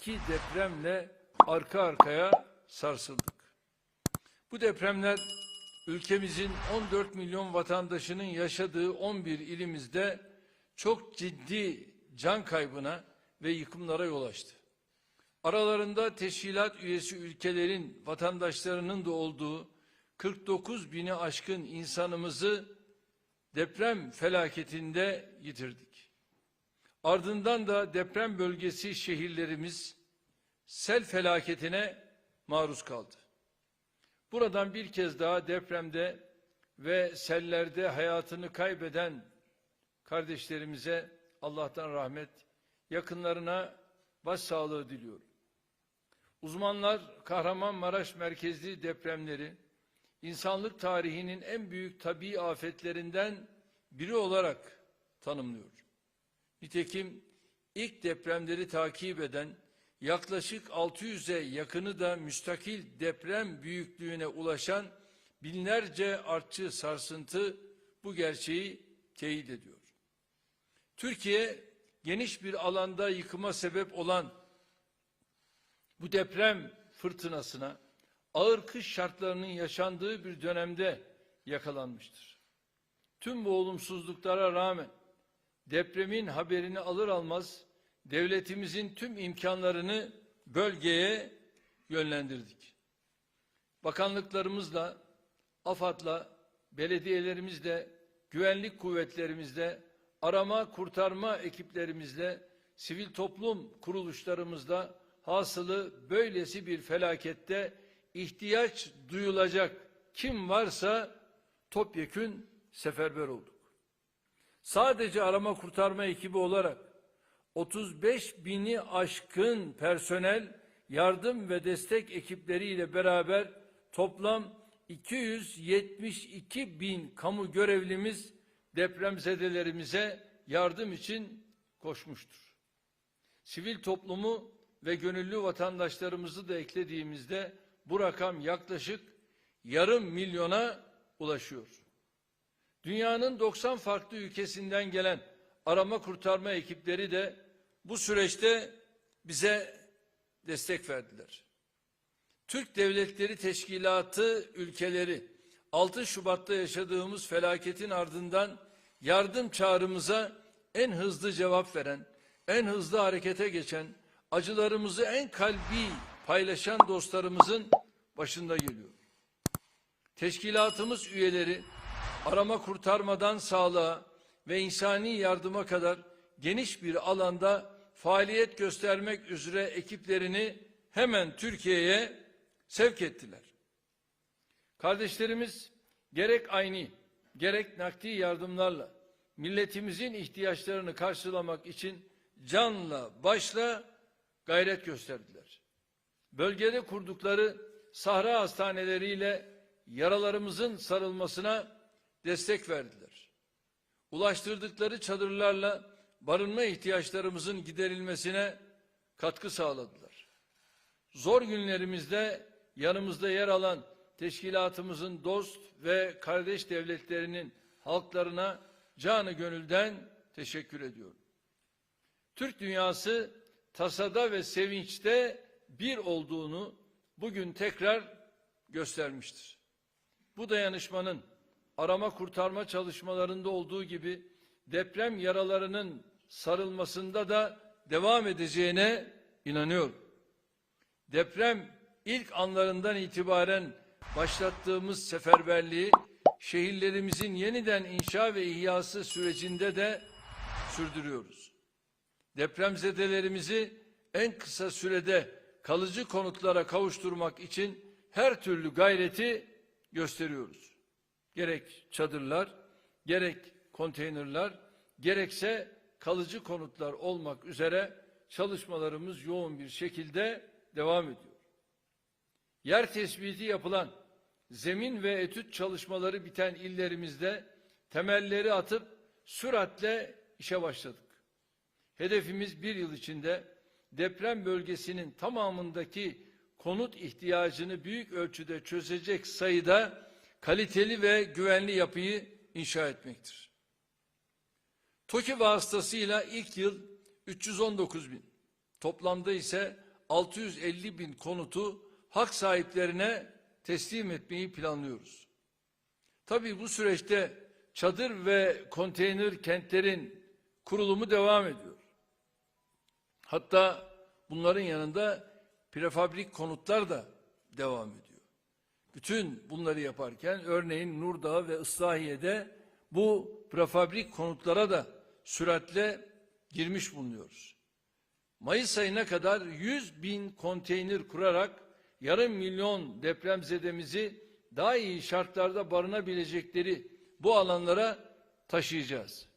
iki depremle arka arkaya sarsıldık. Bu depremler ülkemizin 14 milyon vatandaşının yaşadığı 11 ilimizde çok ciddi can kaybına ve yıkımlara yol açtı. Aralarında teşkilat üyesi ülkelerin vatandaşlarının da olduğu 49 bini aşkın insanımızı deprem felaketinde yitirdik. Ardından da deprem bölgesi şehirlerimiz sel felaketine maruz kaldı. Buradan bir kez daha depremde ve sellerde hayatını kaybeden kardeşlerimize Allah'tan rahmet, yakınlarına başsağlığı diliyorum. Uzmanlar Kahramanmaraş merkezli depremleri insanlık tarihinin en büyük tabii afetlerinden biri olarak tanımlıyor. Nitekim ilk depremleri takip eden yaklaşık 600'e yakını da müstakil deprem büyüklüğüne ulaşan binlerce artçı sarsıntı bu gerçeği teyit ediyor. Türkiye geniş bir alanda yıkıma sebep olan bu deprem fırtınasına ağır kış şartlarının yaşandığı bir dönemde yakalanmıştır. Tüm bu olumsuzluklara rağmen depremin haberini alır almaz devletimizin tüm imkanlarını bölgeye yönlendirdik. Bakanlıklarımızla, AFAD'la, belediyelerimizle, güvenlik kuvvetlerimizle, arama kurtarma ekiplerimizle, sivil toplum kuruluşlarımızla hasılı böylesi bir felakette ihtiyaç duyulacak kim varsa topyekün seferber olduk. Sadece arama kurtarma ekibi olarak 35 bini aşkın personel yardım ve destek ekipleriyle beraber toplam 272 bin kamu görevlimiz depremzedelerimize yardım için koşmuştur. Sivil toplumu ve gönüllü vatandaşlarımızı da eklediğimizde bu rakam yaklaşık yarım milyona ulaşıyor. Dünyanın 90 farklı ülkesinden gelen arama kurtarma ekipleri de bu süreçte bize destek verdiler. Türk Devletleri Teşkilatı ülkeleri 6 Şubat'ta yaşadığımız felaketin ardından yardım çağrımıza en hızlı cevap veren, en hızlı harekete geçen, acılarımızı en kalbi paylaşan dostlarımızın başında geliyor. Teşkilatımız üyeleri arama kurtarmadan sağlığa ve insani yardıma kadar geniş bir alanda faaliyet göstermek üzere ekiplerini hemen Türkiye'ye sevk ettiler. Kardeşlerimiz gerek aynı gerek nakdi yardımlarla milletimizin ihtiyaçlarını karşılamak için canla başla gayret gösterdiler. Bölgede kurdukları sahra hastaneleriyle yaralarımızın sarılmasına destek verdiler. Ulaştırdıkları çadırlarla barınma ihtiyaçlarımızın giderilmesine katkı sağladılar. Zor günlerimizde yanımızda yer alan teşkilatımızın dost ve kardeş devletlerinin halklarına canı gönülden teşekkür ediyorum. Türk dünyası tasada ve sevinçte bir olduğunu bugün tekrar göstermiştir. Bu dayanışmanın arama kurtarma çalışmalarında olduğu gibi deprem yaralarının sarılmasında da devam edeceğine inanıyorum. Deprem ilk anlarından itibaren başlattığımız seferberliği şehirlerimizin yeniden inşa ve ihyası sürecinde de sürdürüyoruz. Depremzedelerimizi en kısa sürede kalıcı konutlara kavuşturmak için her türlü gayreti gösteriyoruz. Gerek çadırlar, gerek konteynerler, gerekse kalıcı konutlar olmak üzere çalışmalarımız yoğun bir şekilde devam ediyor. Yer tespiti yapılan, zemin ve etüt çalışmaları biten illerimizde temelleri atıp süratle işe başladık. Hedefimiz bir yıl içinde deprem bölgesinin tamamındaki konut ihtiyacını büyük ölçüde çözecek sayıda kaliteli ve güvenli yapıyı inşa etmektir. TOKİ vasıtasıyla ilk yıl 319 bin, toplamda ise 650 bin konutu hak sahiplerine teslim etmeyi planlıyoruz. Tabii bu süreçte çadır ve konteyner kentlerin kurulumu devam ediyor. Hatta bunların yanında prefabrik konutlar da devam ediyor. Bütün bunları yaparken örneğin Nurdağ ve Islahiye'de bu prefabrik konutlara da süratle girmiş bulunuyoruz. Mayıs ayına kadar 100 bin konteyner kurarak yarım milyon depremzedemizi daha iyi şartlarda barınabilecekleri bu alanlara taşıyacağız.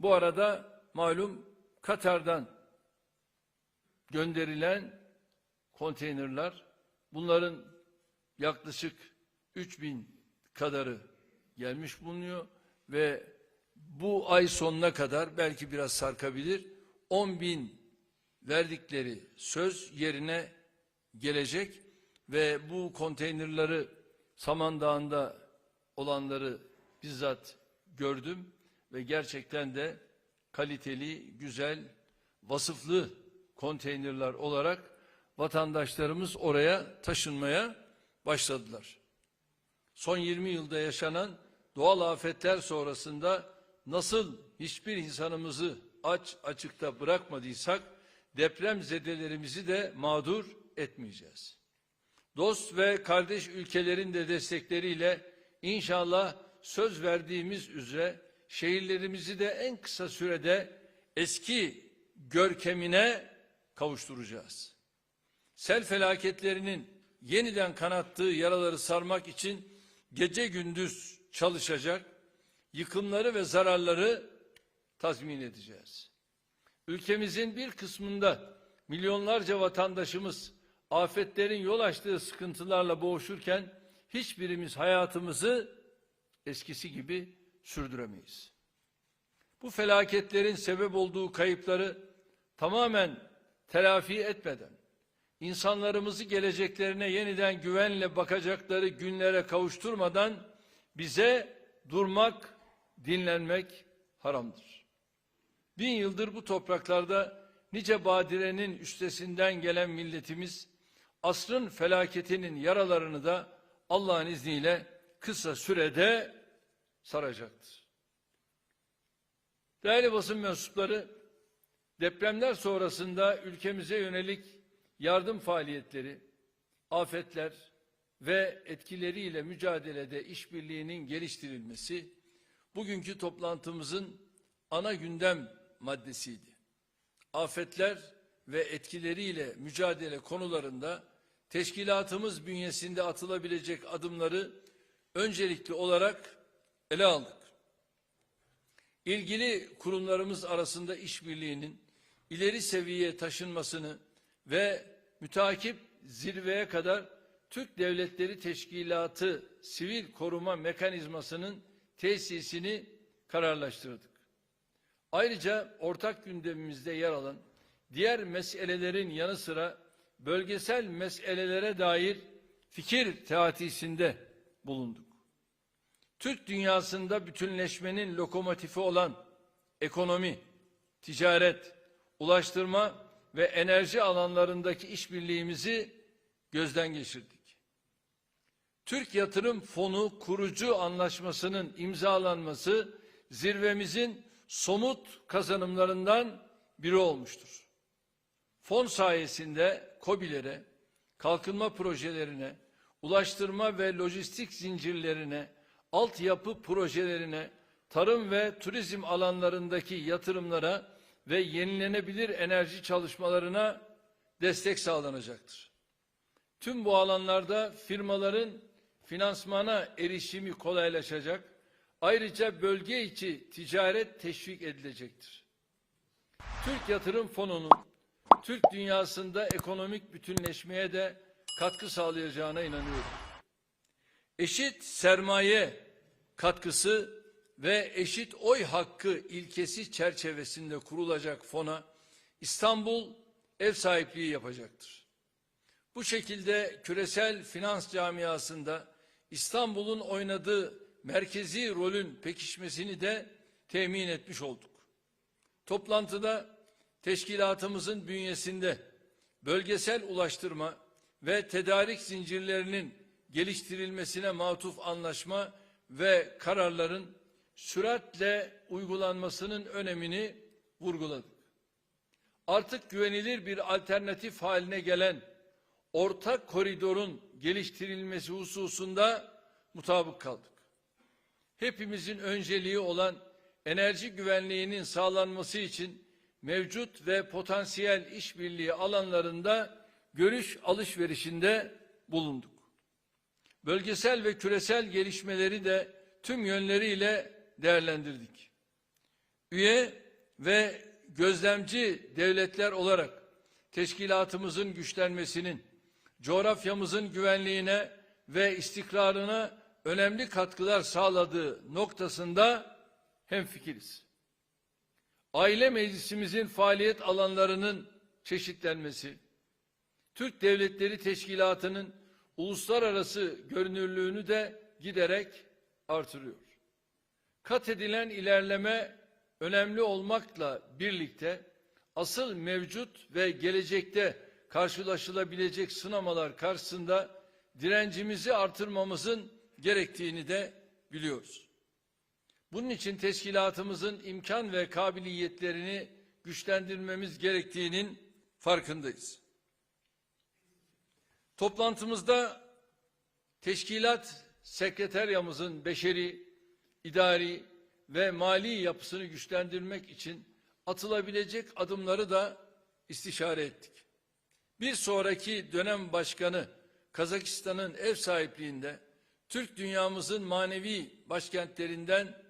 Bu arada malum Katar'dan gönderilen konteynerler bunların yaklaşık 3000 kadarı gelmiş bulunuyor ve bu ay sonuna kadar belki biraz sarkabilir 10 bin verdikleri söz yerine gelecek ve bu konteynerları Samandağ'ında olanları bizzat gördüm ve gerçekten de kaliteli, güzel, vasıflı konteynerler olarak vatandaşlarımız oraya taşınmaya başladılar. Son 20 yılda yaşanan doğal afetler sonrasında nasıl hiçbir insanımızı aç açıkta bırakmadıysak deprem zedelerimizi de mağdur etmeyeceğiz. Dost ve kardeş ülkelerin de destekleriyle inşallah söz verdiğimiz üzere şehirlerimizi de en kısa sürede eski görkemine kavuşturacağız. Sel felaketlerinin yeniden kanattığı yaraları sarmak için gece gündüz çalışacak, yıkımları ve zararları tazmin edeceğiz. Ülkemizin bir kısmında milyonlarca vatandaşımız afetlerin yol açtığı sıkıntılarla boğuşurken hiçbirimiz hayatımızı eskisi gibi sürdüremeyiz. Bu felaketlerin sebep olduğu kayıpları tamamen telafi etmeden insanlarımızı geleceklerine yeniden güvenle bakacakları günlere kavuşturmadan bize durmak, dinlenmek haramdır. Bin yıldır bu topraklarda nice badirenin üstesinden gelen milletimiz asrın felaketinin yaralarını da Allah'ın izniyle kısa sürede saracaktır. Değerli basın mensupları, depremler sonrasında ülkemize yönelik yardım faaliyetleri, afetler ve etkileriyle mücadelede işbirliğinin geliştirilmesi bugünkü toplantımızın ana gündem maddesiydi. Afetler ve etkileriyle mücadele konularında teşkilatımız bünyesinde atılabilecek adımları öncelikli olarak ele aldık. İlgili kurumlarımız arasında işbirliğinin ileri seviyeye taşınmasını ve mütakip zirveye kadar Türk Devletleri Teşkilatı sivil koruma mekanizmasının tesisini kararlaştırdık. Ayrıca ortak gündemimizde yer alan diğer meselelerin yanı sıra bölgesel meselelere dair fikir teatisinde bulunduk. Türk dünyasında bütünleşmenin lokomotifi olan ekonomi, ticaret, ulaştırma ve enerji alanlarındaki işbirliğimizi gözden geçirdik. Türk Yatırım Fonu kurucu anlaşmasının imzalanması zirvemizin somut kazanımlarından biri olmuştur. Fon sayesinde KOBİ'lere, kalkınma projelerine, ulaştırma ve lojistik zincirlerine, altyapı projelerine, tarım ve turizm alanlarındaki yatırımlara ve yenilenebilir enerji çalışmalarına destek sağlanacaktır. Tüm bu alanlarda firmaların finansmana erişimi kolaylaşacak, ayrıca bölge içi ticaret teşvik edilecektir. Türk Yatırım Fonu'nun Türk dünyasında ekonomik bütünleşmeye de katkı sağlayacağına inanıyorum. Eşit sermaye katkısı ve eşit oy hakkı ilkesi çerçevesinde kurulacak fona İstanbul ev sahipliği yapacaktır. Bu şekilde küresel finans camiasında İstanbul'un oynadığı merkezi rolün pekişmesini de temin etmiş olduk. Toplantıda teşkilatımızın bünyesinde bölgesel ulaştırma ve tedarik zincirlerinin geliştirilmesine matuf anlaşma ve kararların süratle uygulanmasının önemini vurguladık. Artık güvenilir bir alternatif haline gelen ortak koridorun geliştirilmesi hususunda mutabık kaldık. Hepimizin önceliği olan enerji güvenliğinin sağlanması için mevcut ve potansiyel işbirliği alanlarında görüş alışverişinde bulunduk. Bölgesel ve küresel gelişmeleri de tüm yönleriyle değerlendirdik. Üye ve gözlemci devletler olarak teşkilatımızın güçlenmesinin, coğrafyamızın güvenliğine ve istikrarına önemli katkılar sağladığı noktasında hemfikiriz. Aile Meclisimizin faaliyet alanlarının çeşitlenmesi, Türk Devletleri Teşkilatı'nın uluslararası görünürlüğünü de giderek artırıyor. Kat edilen ilerleme önemli olmakla birlikte asıl mevcut ve gelecekte karşılaşılabilecek sınamalar karşısında direncimizi artırmamızın gerektiğini de biliyoruz. Bunun için teşkilatımızın imkan ve kabiliyetlerini güçlendirmemiz gerektiğinin farkındayız. Toplantımızda teşkilat sekreteryamızın beşeri, idari ve mali yapısını güçlendirmek için atılabilecek adımları da istişare ettik. Bir sonraki dönem başkanı Kazakistan'ın ev sahipliğinde Türk dünyamızın manevi başkentlerinden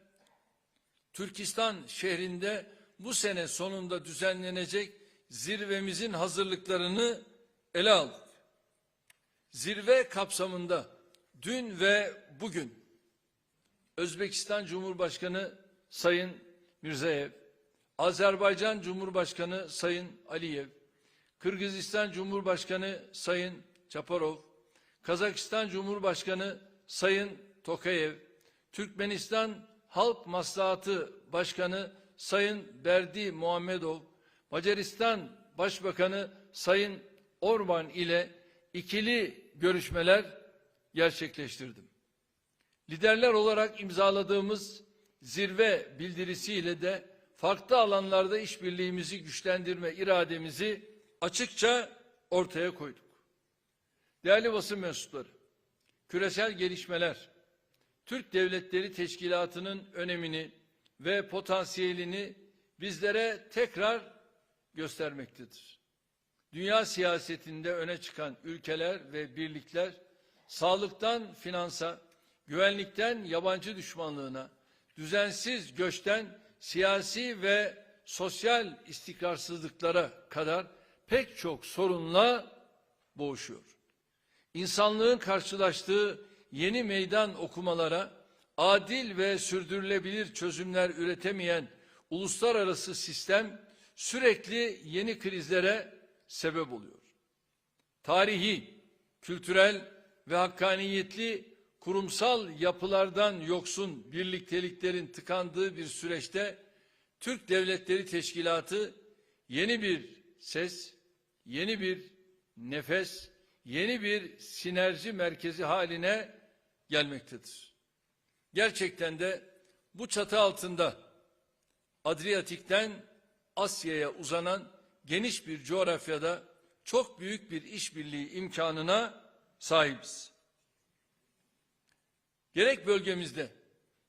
Türkistan şehrinde bu sene sonunda düzenlenecek zirvemizin hazırlıklarını ele aldık. Zirve kapsamında dün ve bugün Özbekistan Cumhurbaşkanı Sayın Mirzayev, Azerbaycan Cumhurbaşkanı Sayın Aliyev, Kırgızistan Cumhurbaşkanı Sayın Çaparov, Kazakistan Cumhurbaşkanı Sayın Tokayev, Türkmenistan Halk Maslahatı Başkanı Sayın Berdi Muhammedov, Macaristan Başbakanı Sayın Orban ile ikili görüşmeler gerçekleştirdim. Liderler olarak imzaladığımız zirve bildirisiyle de farklı alanlarda işbirliğimizi güçlendirme irademizi açıkça ortaya koyduk. Değerli basın mensupları, küresel gelişmeler, Türk Devletleri Teşkilatı'nın önemini ve potansiyelini bizlere tekrar göstermektedir. Dünya siyasetinde öne çıkan ülkeler ve birlikler sağlıktan finansa, güvenlikten yabancı düşmanlığına, düzensiz göçten siyasi ve sosyal istikrarsızlıklara kadar pek çok sorunla boğuşuyor. İnsanlığın karşılaştığı yeni meydan okumalara adil ve sürdürülebilir çözümler üretemeyen uluslararası sistem sürekli yeni krizlere sebep oluyor. Tarihi, kültürel ve hakkaniyetli kurumsal yapılardan yoksun birlikteliklerin tıkandığı bir süreçte Türk Devletleri Teşkilatı yeni bir ses, yeni bir nefes, yeni bir sinerji merkezi haline gelmektedir. Gerçekten de bu çatı altında Adriyatik'ten Asya'ya uzanan geniş bir coğrafyada çok büyük bir işbirliği imkanına sahibiz. Gerek bölgemizde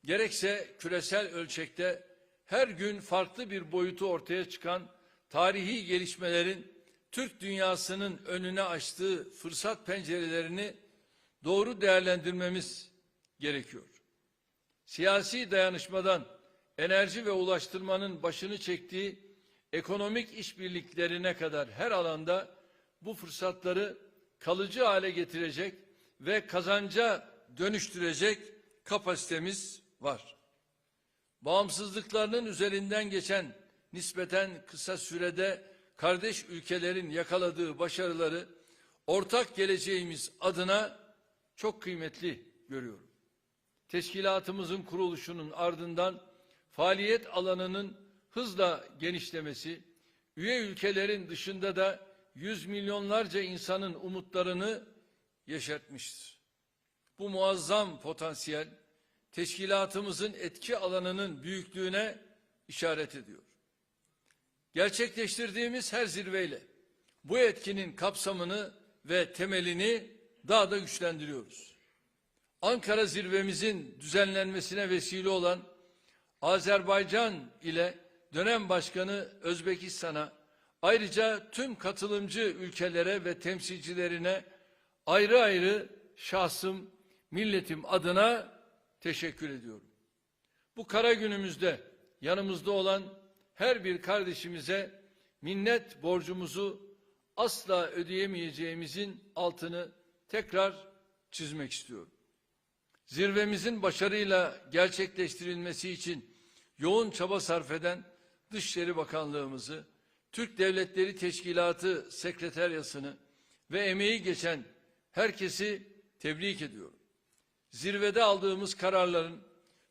gerekse küresel ölçekte her gün farklı bir boyutu ortaya çıkan tarihi gelişmelerin Türk dünyasının önüne açtığı fırsat pencerelerini doğru değerlendirmemiz gerekiyor. Siyasi dayanışmadan enerji ve ulaştırmanın başını çektiği ekonomik işbirliklerine kadar her alanda bu fırsatları kalıcı hale getirecek ve kazanca dönüştürecek kapasitemiz var. Bağımsızlıklarının üzerinden geçen nispeten kısa sürede kardeş ülkelerin yakaladığı başarıları ortak geleceğimiz adına çok kıymetli görüyorum. Teşkilatımızın kuruluşunun ardından faaliyet alanının hızla genişlemesi, üye ülkelerin dışında da yüz milyonlarca insanın umutlarını yeşertmiştir. Bu muazzam potansiyel teşkilatımızın etki alanının büyüklüğüne işaret ediyor. Gerçekleştirdiğimiz her zirveyle bu etkinin kapsamını ve temelini daha da güçlendiriyoruz. Ankara zirvemizin düzenlenmesine vesile olan Azerbaycan ile dönem başkanı Özbekistan'a ayrıca tüm katılımcı ülkelere ve temsilcilerine ayrı ayrı şahsım, milletim adına teşekkür ediyorum. Bu kara günümüzde yanımızda olan her bir kardeşimize minnet borcumuzu asla ödeyemeyeceğimizin altını tekrar çizmek istiyorum. Zirvemizin başarıyla gerçekleştirilmesi için yoğun çaba sarf eden Dışişleri Bakanlığımızı, Türk Devletleri Teşkilatı Sekreteryasını ve emeği geçen herkesi tebrik ediyorum. Zirvede aldığımız kararların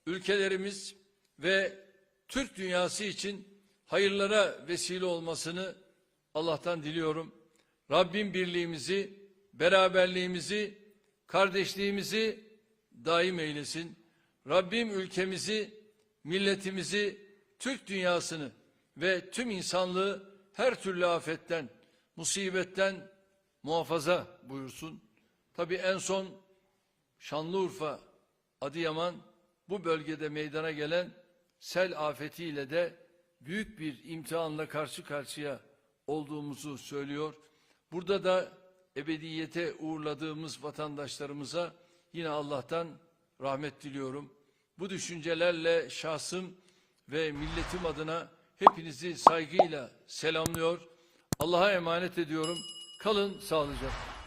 ülkelerimiz ve Türk dünyası için hayırlara vesile olmasını Allah'tan diliyorum. Rabbim birliğimizi, beraberliğimizi, kardeşliğimizi daim eylesin. Rabbim ülkemizi, milletimizi, Türk dünyasını ve tüm insanlığı her türlü afetten, musibetten muhafaza buyursun. Tabii en son Şanlıurfa, Adıyaman bu bölgede meydana gelen sel afetiyle de büyük bir imtihanla karşı karşıya olduğumuzu söylüyor. Burada da ebediyete uğurladığımız vatandaşlarımıza yine Allah'tan rahmet diliyorum. Bu düşüncelerle şahsım ve milletim adına hepinizi saygıyla selamlıyor. Allah'a emanet ediyorum. Kalın sağlıcakla.